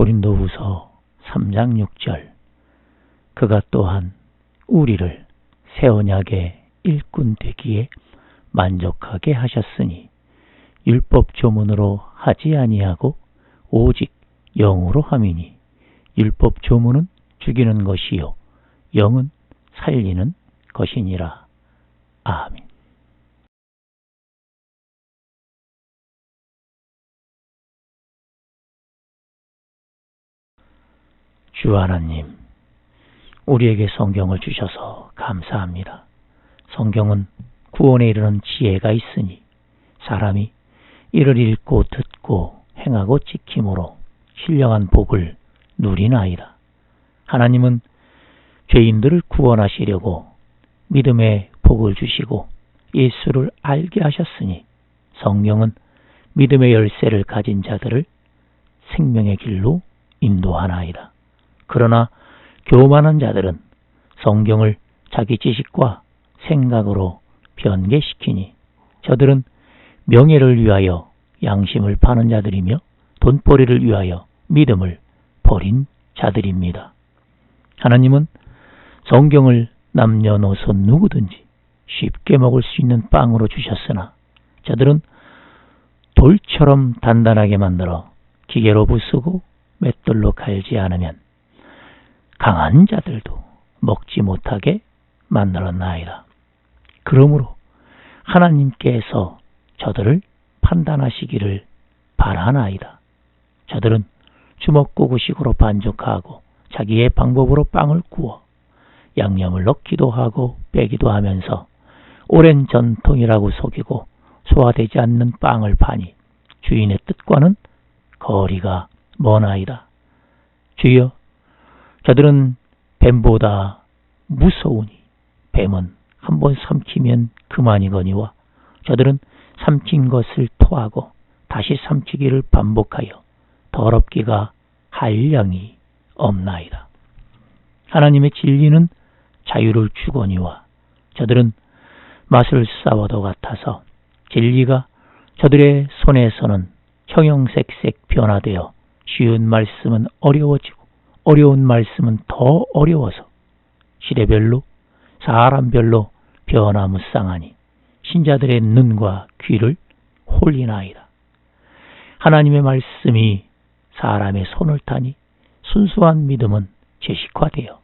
고린도후서 3장 6절 그가 또한 우리를 새 언약의 일꾼 되기에 만족하게 하셨으니 율법 조문으로 하지 아니하고 오직 영으로 함이니 율법 조문은 죽이는 것이요 영은 살리는 것이니라. 아멘. 주 하나님, 우리에게 성경을 주셔서 감사합니다. 성경은 구원에 이르는 지혜가 있으니 사람이 이를 읽고 듣고 행하고 지킴으로 신령한 복을 누리나이다. 하나님은 죄인들을 구원하시려고 믿음의 복을 주시고 예수를 알게 하셨으니 성경은 믿음의 열쇠를 가진 자들을 생명의 길로 인도하나이다. 그러나 교만한 자들은 성경을 자기 지식과 생각으로 변개시키니 저들은 명예를 위하여 양심을 파는 자들이며 돈벌이를 위하여 믿음을 버린 자들입니다. 하나님은 성경을 남녀노소 누구든지 쉽게 먹을 수 있는 빵으로 주셨으나 저들은 돌처럼 단단하게 만들어 기계로 부수고 맷돌로 갈지 않으면 강한 자들도 먹지 못하게 만들었나이다. 그러므로 하나님께서 저들을 판단하시기를 바라나이다. 저들은 주먹구구식으로 반죽하고 자기의 방법으로 빵을 구워 양념을 넣기도 하고 빼기도 하면서 오랜 전통이라고 속이고 소화되지 않는 빵을 파니 주인의 뜻과는 거리가 먼 아이다. 주여, 저들은 뱀보다 무서우니 뱀은 한 번 삼키면 그만이거니와 저들은 삼킨 것을 토하고 다시 삼키기를 반복하여 더럽기가 한량이 없나이다. 하나님의 진리는 자유를 주거니와 저들은 맛을 싸워도 같아서 진리가 저들의 손에서는 형형색색 변화되어 쉬운 말씀은 어려워지고 어려운 말씀은 더 어려워서 시대별로 사람별로 변화무쌍하니 신자들의 눈과 귀를 홀리나이다. 하나님의 말씀이 사람의 손을 타니 순수한 믿음은 제식화되어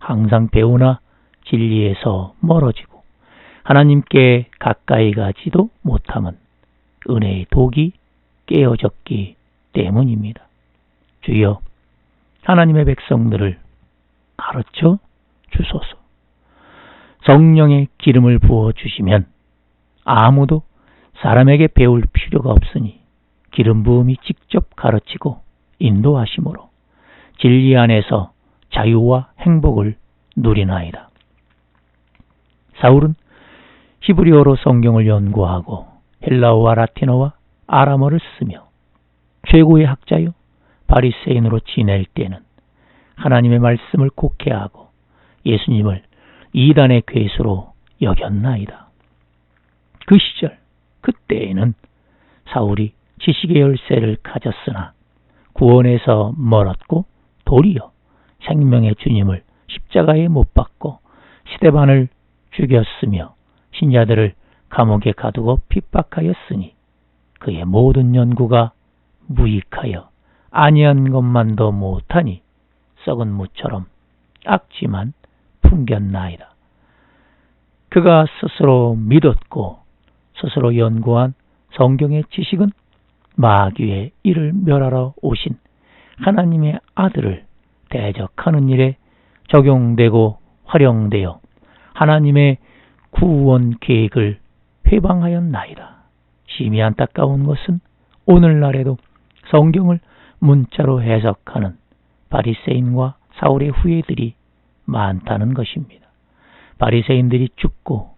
항상 배우나 진리에서 멀어지고 하나님께 가까이 가지도 못함은 은혜의 독이 깨어졌기 때문입니다. 주여 하나님의 백성들을 가르쳐 주소서. 성령의 기름을 부어 주시면 아무도 사람에게 배울 필요가 없으니 기름 부음이 직접 가르치고 인도하심으로 진리 안에서 자유와 행복을 누리나이다. 사울은 히브리어로 성경을 연구하고 헬라어와 라틴어와 아람어를 쓰며 최고의 학자요 바리새인으로 지낼 때는 하나님의 말씀을 곡해하고 예수님을 이단의 괴수로 여겼나이다. 그 시절 그때에는 사울이 지식의 열쇠를 가졌으나 구원에서 멀었고 도리어 생명의 주님을 십자가에 못 박고 시대반을 죽였으며 신자들을 감옥에 가두고 핍박하였으니 그의 모든 연구가 무익하여 아니한 것만도 못하니 썩은 무처럼 악지만 풍겼나이다. 그가 스스로 믿었고 스스로 연구한 성경의 지식은 마귀의 이를 멸하러 오신 하나님의 아들을 대적하는 일에 적용되고 활용되어 하나님의 구원 계획을 회방하였나이다. 심히 안타까운 것은 오늘날에도 성경을 문자로 해석하는 바리새인과 사울의 후예들이 많다는 것입니다. 바리새인들이 죽고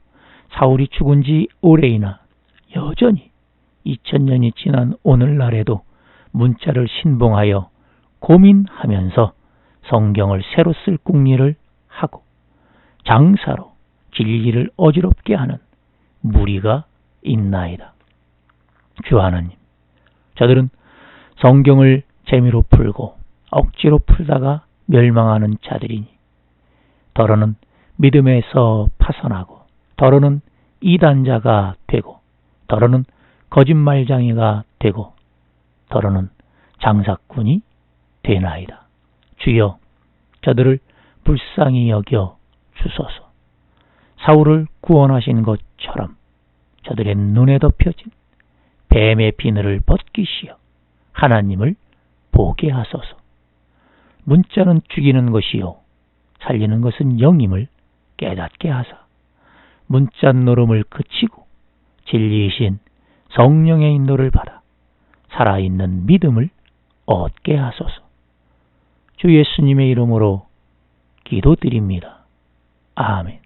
사울이 죽은 지 오래이나 여전히 2000년이 지난 오늘날에도 문자를 신봉하여 고민하면서 성경을 새로 쓸 궁리를 하고 장사로 진리를 어지럽게 하는 무리가 있나이다. 주 하나님, 저들은 성경을 재미로 풀고 억지로 풀다가 멸망하는 자들이니 더러는 믿음에서 파선하고 더러는 이단자가 되고 더러는 거짓말장이가 되고 더러는 장사꾼이 되나이다. 주여 저들을 불쌍히 여겨 주소서. 사울을 구원하신 것처럼 저들의 눈에 덮여진 뱀의 비늘을 벗기시어 하나님을 보게 하소서. 문자는 죽이는 것이요 살리는 것은 영임을 깨닫게 하사 문자 노름을 그치고 진리이신 성령의 인도를 받아 살아있는 믿음을 얻게 하소서. 주 예수님의 이름으로 기도드립니다. 아멘.